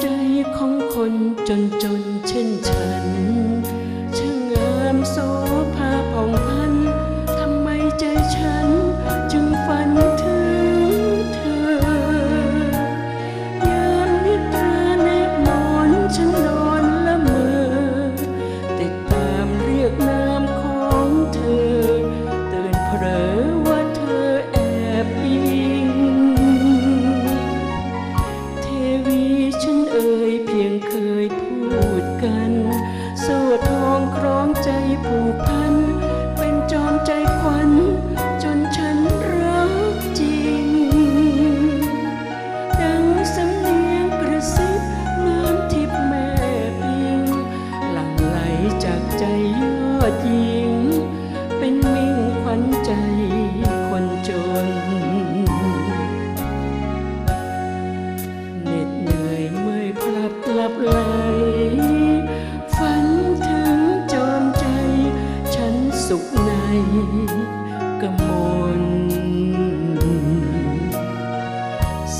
ใจของคนจนจนเช่นฉัน ดกันโซ่ทองคล้องใจผูกพัน เป็นจอมใจขวัญจนฉันรักจริง ดังสำเนียงกระซิบน้ำทิพย์แม่พิง หลั่งไหลจากใจยอดหญิง เป็นมิ่งขวัญใจ สุขในกมล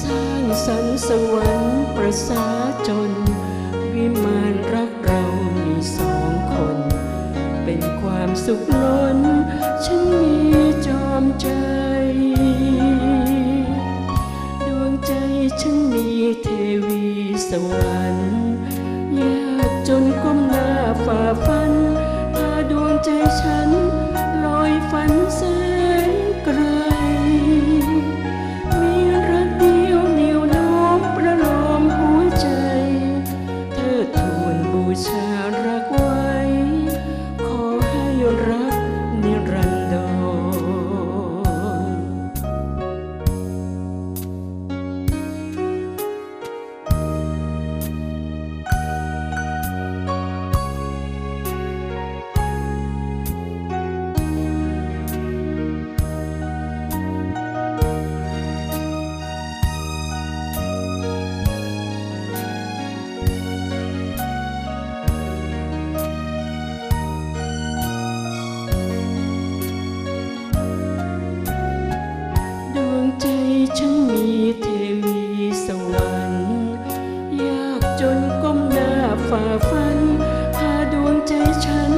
สร้างสรรค์สวรรค์ประสาจน วิมานรักเรามีสองคน เป็นความสุขล้น ฉันมีจอมใจ ฉันมีเทวีสวรรค์ ยากจนก้มหน้าฝ่าฟันพาดวงใจฉัน